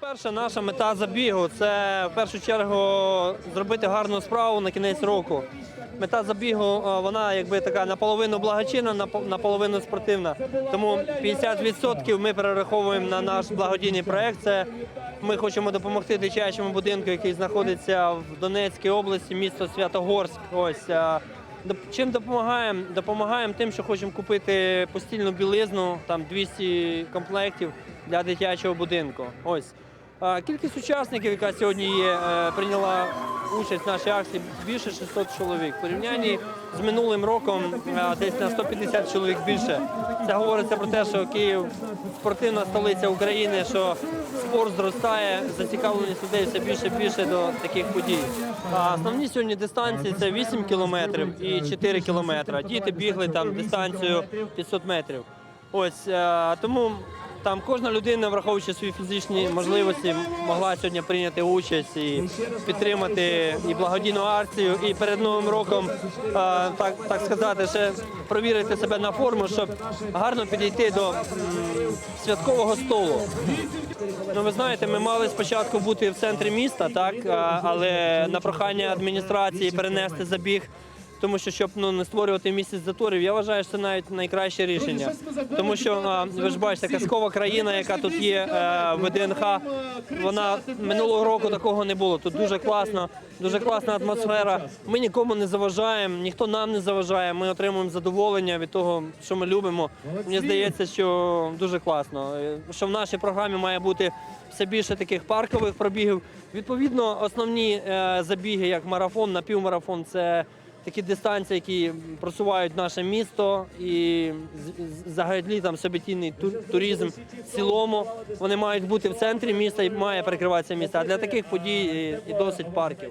По-перше, наша мета забігу це в першу чергу зробити гарну справу на кінець року. Мета забігу е, вона якби така наполовину благочинна, напо- наполовину спортивна. Тому 50% ми перераховуємо на наш благодійний проект. Це ми хочемо допомогти дитячому будинку, який знаходиться в Донецькій області, місто Святогорськ. Ось е, Чим допомагаємо? Допомагаємо тим, що хочемо купити постільну білизну, там 200 комплектів для дитячого будинку. Ось. Кількість учасників, яка сьогодні є, е, прийняла участь в нашій акції більше 600 чоловік. В порівнянні з минулим роком е, десь на 150 чоловік більше. Це говориться про те, що Київ спортивна столиця України, що спорт зростає, зацікавленість людей все більше і більше до таких подій. А основні сьогодні дистанції це 8 кілометрів і 4 кілометри. Діти бігли там дистанцію 500 метрів. Ось е, тому там кожна людина, враховуючи свої фізичні можливості, могла сьогодні прийняти участь і підтримати і благодійну акцію, і перед новим роком так, так сказати, ще провірити себе на форму, щоб гарно підійти до святкового столу. Ну, ви знаєте, ми мали спочатку бути в центрі міста, так але на прохання адміністрації перенести забіг. Тому що щоб ну не створювати місяць заторів, я вважаю, що це навіть найкраще рішення. Тому що а, ви ж бачите, казкова країна, яка тут є е, в ДНХ, вона минулого року такого не було. Тут дуже класно, дуже класна атмосфера. Ми нікому не заважаємо, ніхто нам не заважає. Ми отримуємо задоволення від того, що ми любимо. Мені здається, що дуже класно. Е, Що в нашій програмі має бути все більше таких паркових пробігів. Відповідно, основні е, забіги, як марафон, напівмарафон, це такі дистанції, які просувають наше місто і взагалі там собітійний ту- туризм в цілому. Вони мають бути в центрі міста і має перекриватися місто. А для таких подій і досить парків.